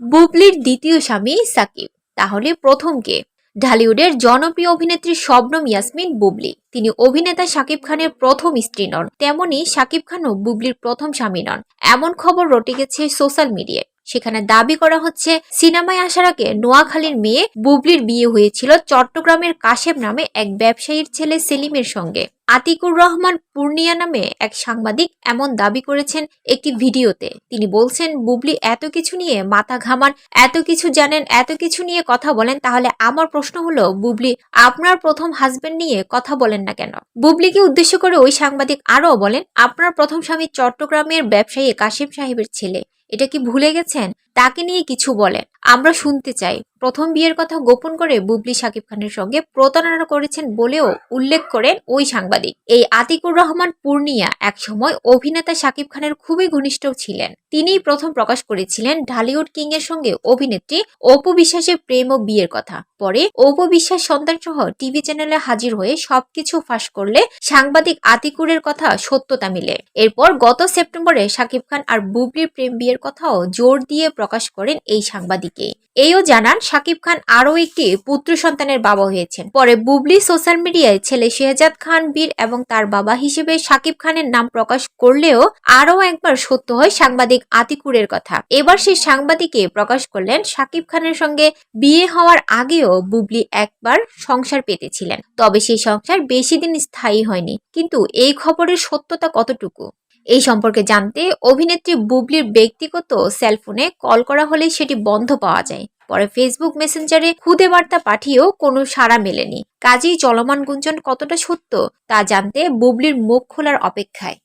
বুবলির দ্বিতীয় স্বামী সাকিব, তাহলে প্রথম কে? ঢালিউডের জনপ্রিয় অভিনেত্রী শবনম ইয়াসমিন, বুবলি। তিনি অভিনেতা শাকিব খানের প্রথম স্ত্রী নন। তেমনি শাকিব খানও বুবলির প্রথম স্বামী নন। এমন খবর রটে গেছে সোশ্যাল মিডিয়ায়। সেখানে দাবি করা হচ্ছে, সিনেমায় আসার আগে নোয়াখালীর মেয়ে বুবলির বিয়ে হয়েছিল চট্টগ্রামের কাশেম নামে এক ব্যবসায়ীর ছেলে সেলিমের সঙ্গে। আতিকুর রহমান পূর্ণিয়া নামে এক সাংবাদিক এমন দাবি করেছেন একটি ভিডিওতে। তিনি বলছেন, বুবলি এত কিছু নিয়ে মাথা ঘামান, এত কিছু জানেন, এত কিছু নিয়ে কথা বলেন, তাহলে আমার প্রশ্ন হলো, বুবলি, আপনার প্রথম হাজবেন্ড নিয়ে কথা বলেন না কেন? বুবলিকে উদ্দেশ্য করে ওই সাংবাদিক আরও বলেন, আপনার প্রথম স্বামী চট্টগ্রামের ব্যবসায়ী কাশিম সাহেবের ছেলে। এটা কি ভুলে গেছেন? তাকে নিয়ে কিছু বলেন। আমরা শুনতে চাই। প্রথম বিয়ের কথা গোপন করে বুবলি শাকিব খানের সঙ্গে প্রতারণা করেছেন বলেও উল্লেখ করেন ওই সাংবাদিক। এই আতিকুর রহমান পূর্ণিয়া একসময় অভিনেতা শাকিব খানের খুবই ঘনিষ্ঠ ছিলেন। তিনিই প্রথম প্রকাশ করেছিলেন ঢালিউড কিং এর সঙ্গে অভিনেত্রী অপু বিশ্বাসের প্রেম ও বিয়ের কথা। পরে অপু বিশ্বাস সন্তান সহ টিভি চ্যানেলে হাজির হয়ে সবকিছু ফাঁস করলে সাংবাদিক আতিকুরের কথা সত্যতা মিলে। এরপর গত সেপ্টেম্বরে শাকিব খান আর বুবলির প্রেম বিয়ের কথাও জোর দিয়ে প্রকাশ করেন এই সাংবাদিকে এইও জানান, শাকিব খান আরও একটি পুত্র সন্তানের বাবা হয়েছেন। পরে বুবলি সোশ্যাল মিডিয়ায় ছেলে শেহজাদ খান, বীর এবং তার বাবা হিসেবে শাকিব খানের নাম প্রকাশ করলেও আরও একবার সত্য হয় সাংবাদিক আতিকুরের কথা। এবার সেই সাংবাদিকে প্রকাশ করলেন শাকিব খানের সঙ্গে বিয়ে হওয়ার আগেও বুবলি একবার সংসার পেতেছিলেন। তবে সেই সংসার বেশি দিন স্থায়ী হয়নি। কিন্তু এই খবরের সত্যতা কতটুকু? এই সম্পর্কে জানতে অভিনেত্রী বুবলির ব্যক্তিগত সেলফোনে কল করা হলে সেটি বন্ধ পাওয়া যায়। পরে ফেসবুক মেসেঞ্জারে খুদে বার্তা পাঠিয়েও কোনো সাড়া মেলেনি। কাজেই চলমান গুঞ্জন কতটা সত্য তা জানতে বুবলির মুখ খোলার অপেক্ষায়।